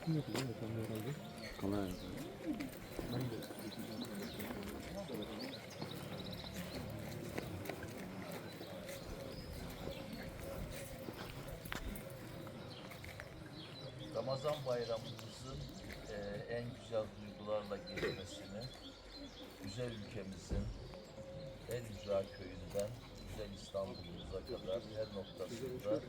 Lokum yapılıyor efendim herhalde. Kamera. Ramazan bayramımızın e, en güzel duygularla geçmesini, güzel ülkemizin en ücra köyünden güzel İstanbul'umuza kadar her noktasında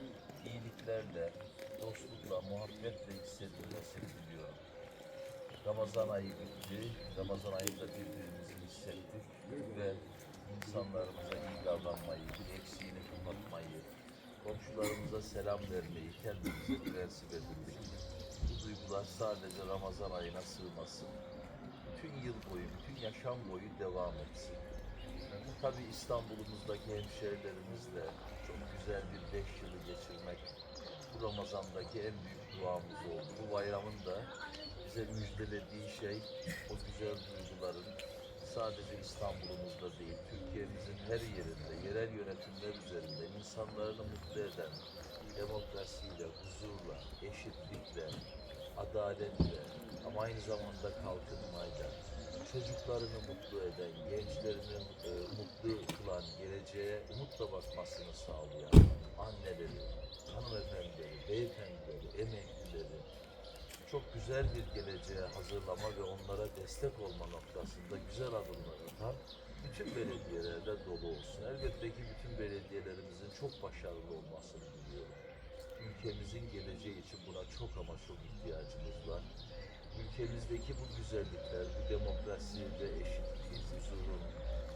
iyiliklerle, dostlukla, muhabbetle hissedilmesini diliyorum. Ramazan ayı bitti. Ramazan ayında birbirimizi hissettik ve insanlarımıza iyi davranmayı, eksiğini kapatmayı, komşularımıza selam vermeyi kendimize prensip edindik. Bu duygular sadece Ramazan ayına sığmasın. Bütün yıl boyu, bütün yaşam boyu devam etsin. Bu tabii İstanbul'umuzdaki hemşehrilerimizle çok güzel bir beş yılı geçirmek Ramazan'daki en büyük duamız oldu. Bu bayramın da bize müjdelediği şey o güzel duyguların sadece İstanbul'umuzda değil, Türkiye'mizin her yerinde, yerel yönetimler üzerinde insanlarını mutlu eden, demokrasiyle, huzurla, eşitlikle, adaletle ama aynı zamanda kalkınmayla, çocuklarını mutlu eden, gençlerini e, mutlu kılan, geleceğe umutla bakmasını sağlayan anneleri, hanımefendileri, beyefendileri, emeklileri, çok güzel bir geleceğe hazırlama ve onlara destek olma noktasında güzel adımlar atan bütün belediyelerde dolu olsun. Elbette ki bütün belediyelerimizin çok başarılı olmasını diliyorum. Ülkemizin geleceği için buna çok ama çok ihtiyacımız var. Ülkemizdeki bu güzellikler, bu demokrasi ve eşitliğin, huzurun,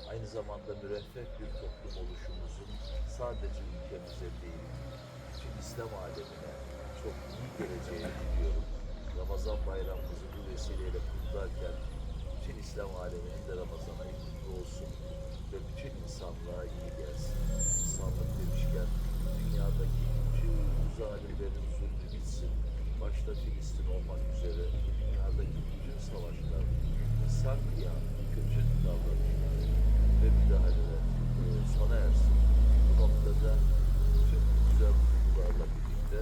aynı zamanda müreffeh bir toplum oluşumuzun sadece ülkemize değil, bütün İslam alemine çok iyi geleceğini diliyorum. Ramazan bayramımızı bu vesileyle kutlarken bütün İslam aleminin de Ramazan ayı kutlu olsun ve bütün insanlığa iyi gelsin. İnsanlık demişken dünyadaki bütün zalimlerin zulmü bitsin. Başta Filistin olmak üzere dünyadaki bütün savaşlar, insan kıyamı, kötü davranışlar ve müdahaleler e, sona ersin. Bu noktada tüm güzel duygularla birlikte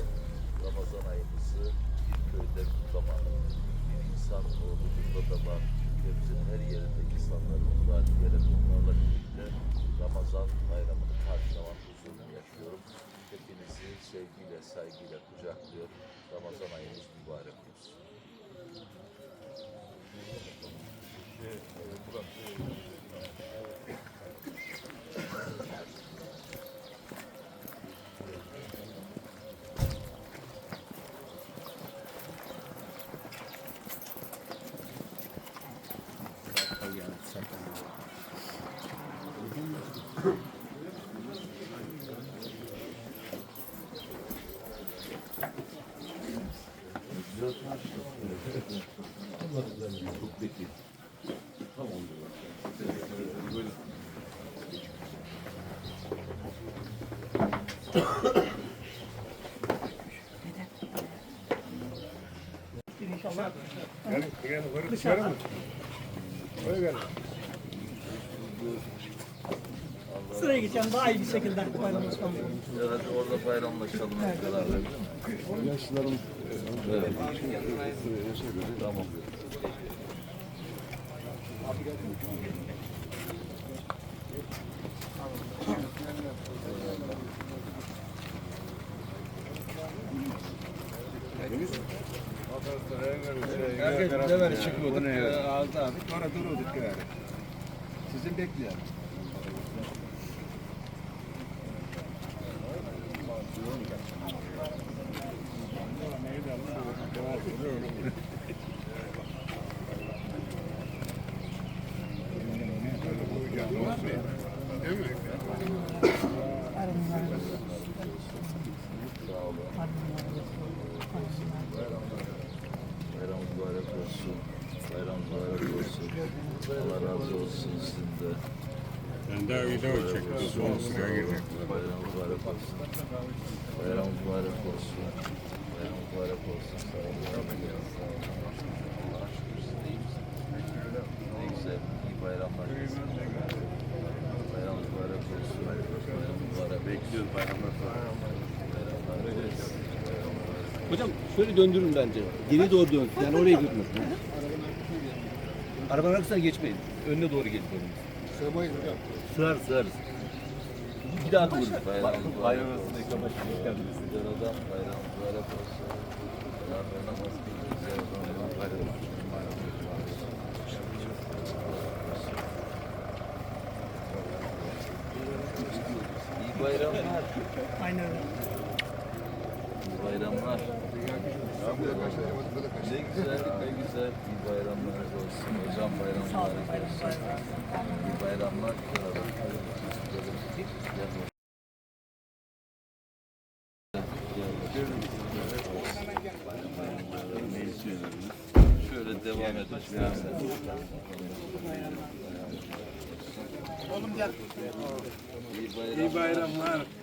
Ramazan ayımızı bir köyde kutlamanın, bir insan huzurunda da var. Ülkemizin her yerindeki insanları mutlu diyerek onlarla birlikte Ramazan bayramını karşılamak huzurunu yaşıyorum. Hepinizi sevgiyle, saygıyla kucaklıyor. Ramazan ayınız mübarek olsun. Çok Gel, gel, oraya dışarı mı? Oraya gel. Sıraya geçeceğim daha iyi bir şekilde. Ya hadi orada bayramlaşalım beraber? Yaşlıların Evet. göre Tamam. Herkes bize ver çıkıyorduk. Ağızda abi. Sonra duruyorduk yani. Sizin bekleyelim. Bayram mübarek olsun. Bayram mübarek olsun. Allah razı olsun de. Ben daha video çektim. Son sıraya girecek. Bayram mübarek olsun. Bayram mübarek olsun. Bayram mübarek olsun. Sağ olun. Sağ olun. Allah'a şükür siz de iyi misiniz? Ne güzel. İyi bayramlar. Bayram mübarek olsun. Bayram mübarek Bekliyoruz bayramlar. Bayramlar. Hocam şöyle döndürün bence. Geri doğru dön. Yani oraya gitmesin. Arabanın arkasına geçmeyin. Önüne doğru gelin. Sığar sığar. Bir daha doğru. Bayram bayram arasında yıkamak Güzel adam bayram olsun. Beraber namaz. Güzel adam bayram İyi bayramlar. Aynen öyle. İyi bayramlar. Ne güzel, ne güzel. İyi bayramlar bayramlar olsun. İyi bayramlar. Güzel adam. Gel bakalım. Şöyle devam istersen. Oğlum gel. İyi bayramlar. İyi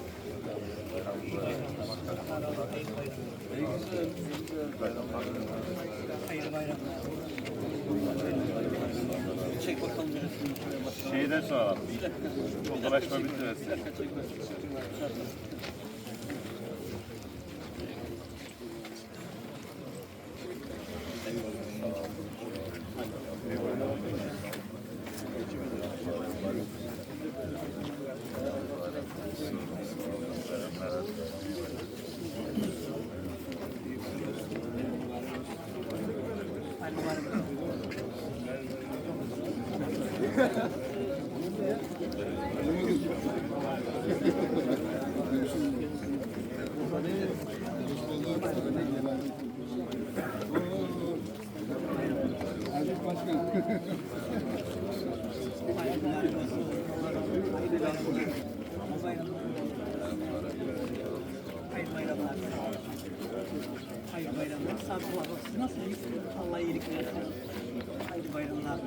Çek bakalım. Şeyden sonra dolaşma bitmesin. nasılsınız? Allah iyilik versin. Hayırlı bayramlar.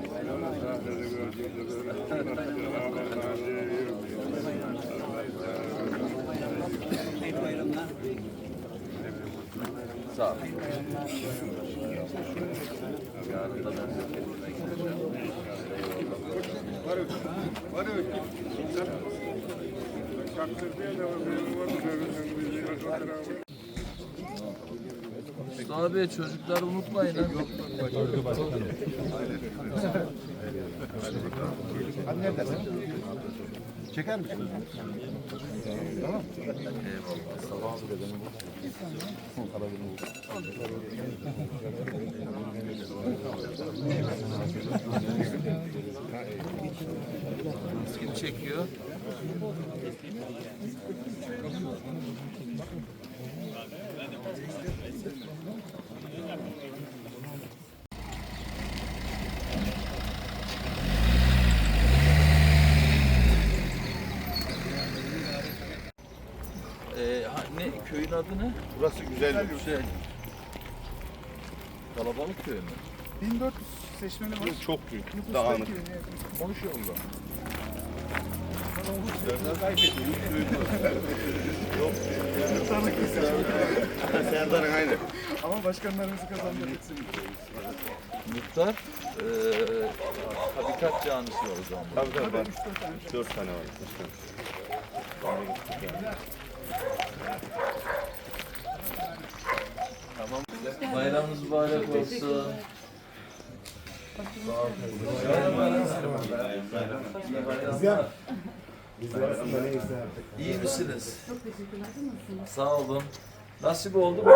Hayırlı bayramlar. Sağ ol. Yarın da ben memleketime gideceğim. Mustafa abi çocukları unutmayın. Çeker misin? Eyvallah. Kim çekiyor? Köyün adı ne? Burası güzel. Güzel. Kalabalık köy mü? 1400 seçmeni var. Çok büyük. Dağınık. Maşallah. Serdar'ın aynı. Ama başkanlarımızı kazandırdık. Muhtar eee Habitat Camisi var o zaman. Tabii tabii var. Dört tane var. Bayramınız mübarek olsun. Olun. İyi misiniz? Çok teşekkürler. Nasılsınız? Sağ olun. Nasip oldu mu?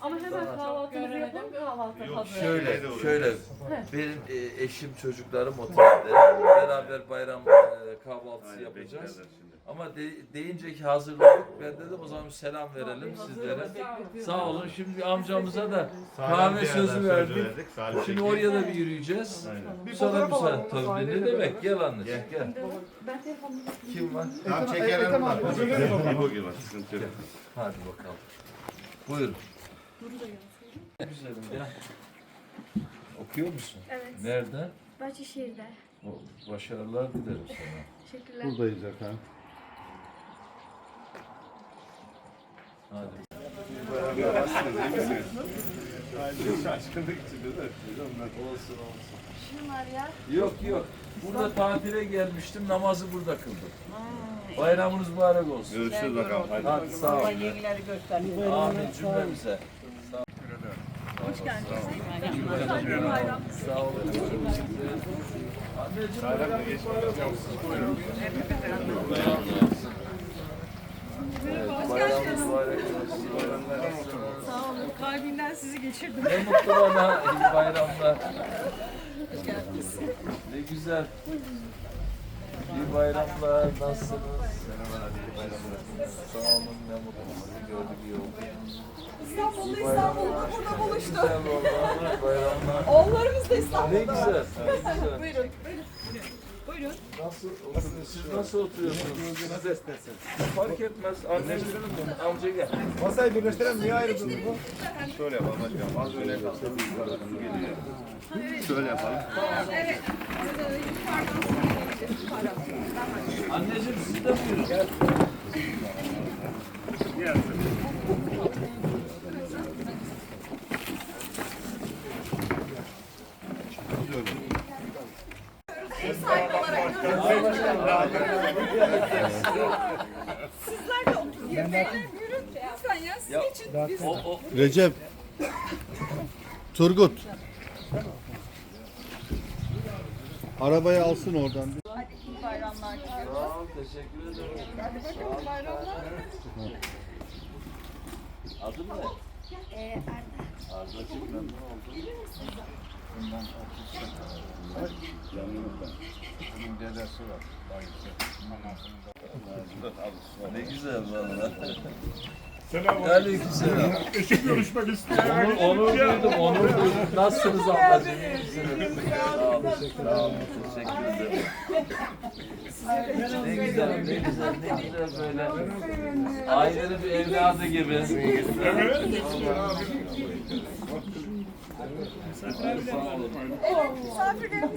Ama hemen kahvaltımızı yapalım kahvaltı hazır. Şöyle, şöyle. Benim e, eşim, çocuklarım otelde. Beraber bayram e, kahvaltısı yapacağız. Ama de, deyince ki hazırladık. Ben dedim o zaman bir selam verelim sizlere. Sağ olun. Şimdi bir amcamıza da kahve sözü verdik. Şimdi oraya da bir yürüyeceğiz. Sonra müsaade. Tabii ne demek? Gel anneciğim gel. Ben telefonumu Kim var? Tamam çekelim var. İbo gibi var. Sıkıntı yok. Hadi bakalım. Buyurun. Güzelim ya. Okuyor musun? Evet. Nerede? Bahçeşehir'de. O, Başarılar dilerim sana. Teşekkürler. Buradayız efendim. Hadi. Olsun olsun. Şunlar ya. Yok yok. Burada tatile gelmiştim. Namazı burada kıldım. Bayramınız mübarek olsun. Görüşürüz bakalım. Hadi. Hadi sağ olun. Yenileri gösteriyor. Amin cümlemize. Hoş geldiniz. Sağ olun. Anneciğim bayramınız mübarek olsun. Bayramınız mübarek olsun. Sağ olun. Kalbimden sizi geçirdim. Ne mutlu bana. İyi bayramlar. Ne güzel. İyi bayramlar. Nasılsınız? Sağ olun. Ne mutlu. Sizi gördük iyi oldu. İstanbul'da İstanbul'da burada buluştuk. Güzel oldu. Bayramlar. Oğullarımız da Ne İstanbul'da. güzel. Ne güzel. Buyurun. Buyurun. Nasıl oturuyorsunuz? Siz nasıl oturuyorsunuz? Siz de Fark etmez. Annem amca gel. Masayı birleştirelim niye ayrı durdu bu? Şöyle yapalım hocam. Az öne kalsın. Şöyle yapalım. Anneciğim siz de buyurun. Sizler de oturun. Buyurun. Lütfen ya sizin için biz O, o, Recep. Turgut. Arabayı alsın oradan. iyi bayramlar diliyorum. Sağ ol, teşekkür ederim. Hadi bakalım bayramlar. Adın ne? Ee, Arda. Arda'cığım memnun oldum. Ne güzel valla. Selam. Aleykümselam. Eşim görüşmek istiyor. Onur, onur duydum, onur duydum. Nasılsınız ablacığım? Olun, sağ olun, teşekkür ederim. Ne güzel, ne güzel, ne güzel böyle. Ailenin bir evladı gibi. Evet.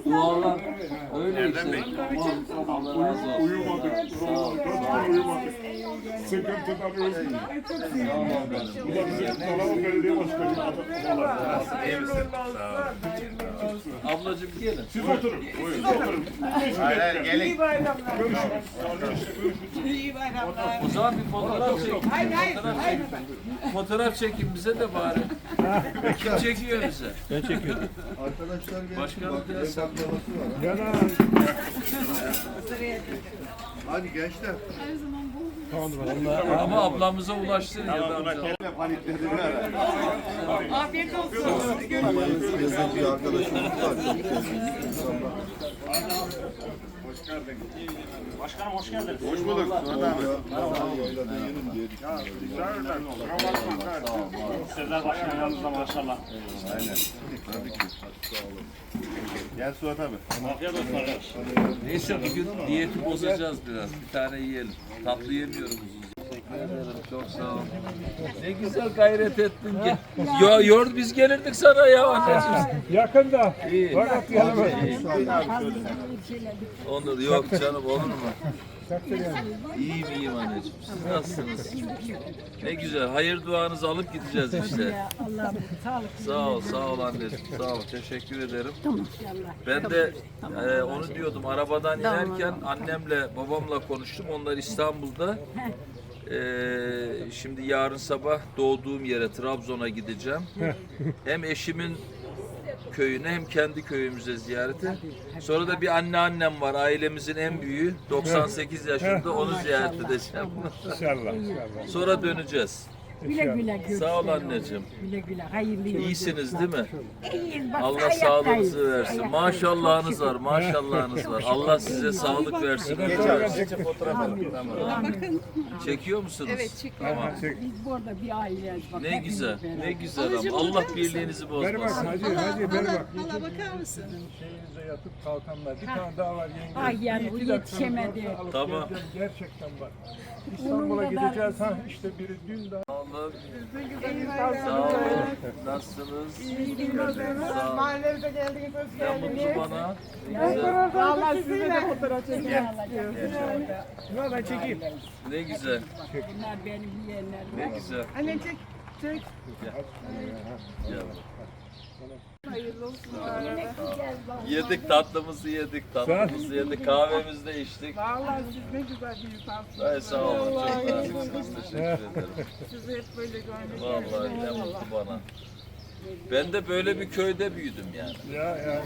Dualar öyle işte. Uyumadık. Ol. Uyumadık. Sıkıntıdan öldük. Bu da bizim Dolabı Belediye Başkanı. Ablacığım gelin. Siz oturun. Siz oturun. Hayır hayır gelin. O zaman bir fotoğraf çekin. Fotoğraf çekin. Fotoğraf çekin bize de bari. Kim çekiyor bize? Ben çekiyorum. Arkadaşlar gelsin. Başkanım Bak, gelsin. el baklavası var. Hadi gençler. Ama ablamıza ulaştın ya da amca. Afiyet olsun. Bir arkadaşımız var. Hoş bulduk. Suat abi. Yaylada yerim diye düşünüyorum. Sizler başkanı yanınızda maşallah. Gel Suat abi. Neyse bugün diyeti bozacağız biraz. Bir tane yiyelim. Tatlı yemiyorum uzun Teşekkür ederim. Çok sağ ol. Ne güzel gayret ettin. Gel. Ya yor biz gelirdik sana ya anneciğim. Yakında. İyi. Fakat yanıma. Onur yok canım olur mu? İyiyim iyiyim anneciğim. Siz nasılsınız? Ne güzel. Hayır duanızı alıp gideceğiz işte. Sağ ol, sağ ol anneciğim. Sağ ol. Teşekkür ederim. Ben de e, onu diyordum. Arabadan inerken annemle babamla konuştum. Onlar İstanbul'da. E, şimdi yarın sabah doğduğum yere Trabzon'a gideceğim. Hem eşimin köyüne hem kendi köyümüze ziyarete. Sonra da bir anneannem var ailemizin en büyüğü 98 yaşında onu ziyaret edeceğim. İnşallah. inşallah. Sonra döneceğiz. Güle güle görüşürüz. Sağ ol anneciğim. Güle güle. Hayırlı yolculuklar. İyisiniz değil mi? İyiyiz. Bak, Allah ayaktayız. sağlığınızı versin. Ayaktayız. Maşallahınız var, maşallahınız var. Allah size sağlık versin. Alalım. Tamam. Bakın. Çekiyor musunuz? Evet çekiyorum. Tamam. Biz burada bir aileyiz. Bak, Ne hepimiz güzel, beraber. ne güzel ama Allah birliğinizi Ver bak bozmasın. hacı Hala, hacı ver bak. hala bakar mısın? Şeyinize yatıp kalkanlar. Bir tane daha var yenge. Ay yani Bir dakika yetişemedi. alıp Tamam. geleceğim. Gerçekten bak. İstanbul'a gideceğiz ha işte biri dün daha. Olun. Sağ olun. Nasılsınız? Mahallemize geldiniz, hoş Ne mutlu bana. Ne güzel. Valla sizinle de fotoğraf. Şuna da çekeyim. Ne güzel. Bunlar benim yeğenlerim. Ne güzel. Anne çek. Çek. Gel. Hayırlı olsun. Yedik tatlımızı yedik, tatlımızı yedik, kahvemizi de içtik. Valla siz ne güzel bir insansınız. Ay sağ olun, çok naziksiniz. Teşekkür ederim. Sizi hep böyle görmek. Vallahi ne mutlu bana. Ben de böyle bir köyde büyüdüm yani. Ya ya ya.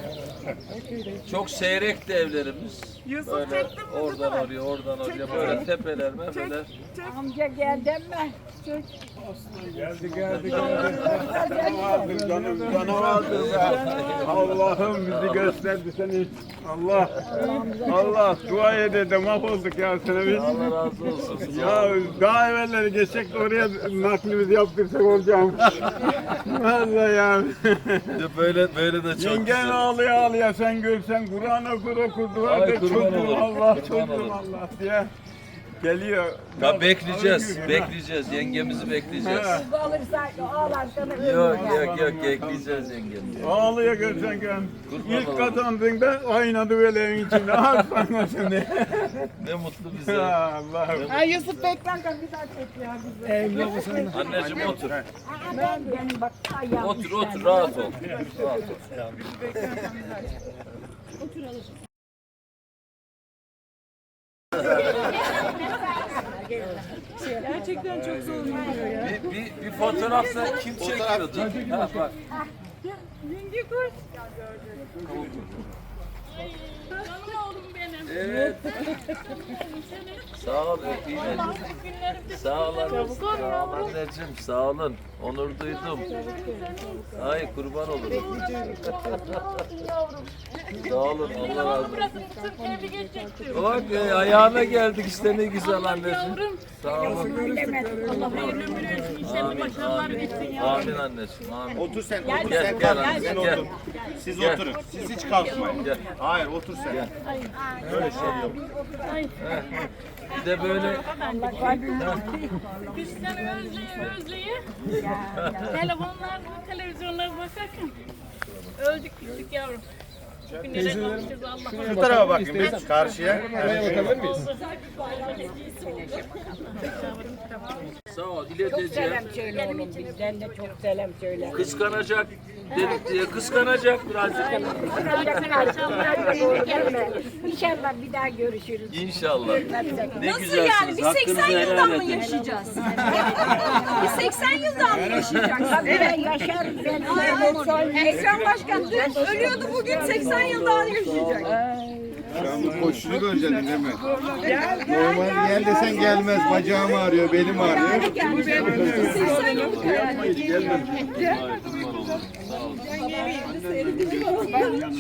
Çok seyrekti evlerimiz. Yusuf Böyle çektin mi oradan kızım? oraya, oradan oraya böyle tepeler, mepeler. Amca geldin mi? Geldi geldi geldi. Canavardır canım canavardır be. Allah'ım bizi gösterdi seni. Allah. Allah dua edelim mahvolduk ya sana biz. Allah razı olsun. Ya daha evvelleri geçecek oraya naklimizi yaptırsak olacağım. Vallahi ya. De Böyle böyle de çok Yengen ağlıyor ağlıyor sen görsen Kur'an okur okur dua kurban çocuğum Allah çocuğum. Allah diye. Geliyor. Ya bekleyeceğiz, bekleyeceğiz. Yengemizi bekleyeceğiz. Ha. Alırsak ağlarsan Yok yok yok bekleyeceğiz yengemizi. Ağlıyor görsen gör. Kurban İlk kazandığında oynadı böyle evin içinde. Sana seni. Ne mutlu bize. Allah'ım. Ay Yusuf beklen kan bir daha çek ya bizi. Anneciğim otur. Ben benim bak ayağım Otur otur rahat ol. Rahat ol. Gerçekten çok zor oluyor ya. Bir, bir, bir fotoğrafta kim çekiyordu? Ha, bak. Yenge koş. Canım oğlum benim. Evet. Sağ ol elini. Sağ ol anneciğim. Sağ ol anneciğim. Sağ olun. Onur duydum. Ay kurban olurum. Sağ olun. Allah razı olsun. Sırf evi geçecektim. Bak e, ayağına geldik işte ne güzel anneciğim. Yavrum. Sağ olun. Allah hayırlı ömür versin. İnşallah başarılar versin ya. Amin anneciğim, amin. Otur sen. Otur gel, sen. gel kalk. anneciğim. Siz Gel. oturun. Siz hiç kalkmayın. Gel. Hayır otur sen. Öyle şey yok. Bir de böyle Biz seni özleye özleye. Telefonlar, televizyonlara bakarken. Öldük gittik yavrum. Şu tarafa bakayım biz karşıya. sağ ol ileteceğim. söyle oğlum bizden de çok selam söyle. Kıskanacak dedik diye kıskanacak birazcık. İnşallah bir daha görüşürüz. İnşallah. Ne Nasıl güzelsiniz. yani? Biz 80 hakkınızı helal yıldan mı edin. yaşayacağız? Biz 80 yıldan mı yaşayacağız? Evet. Yaşar ben. Ekrem Başkan dün ölüyordu bugün 80 yıl daha yaşayacak. Sen bu koşuyu döneceksin değil mi? Normal gel desen gelmez. Bacağım ağrıyor, belim ağrıyor. 80 yıl yani. Ay, kurban olurum.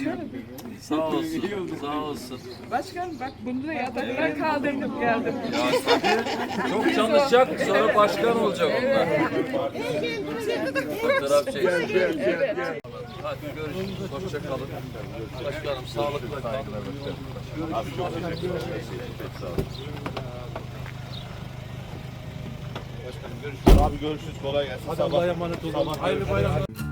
Sağ olsun. Sağ olsun. Sağ olsun. Başkan bak bunu da yataktan kaldırdım geldim. Ya çok çalışacak sonra başkan olacak onlar. Fotoğraf çeksin. Hadi görüşürüz. Hoşça kalın. Başkanım sağlıkla kalın. Abi görüşürüz. Kolay gelsin. Sabah. Hayırlı bayramlar.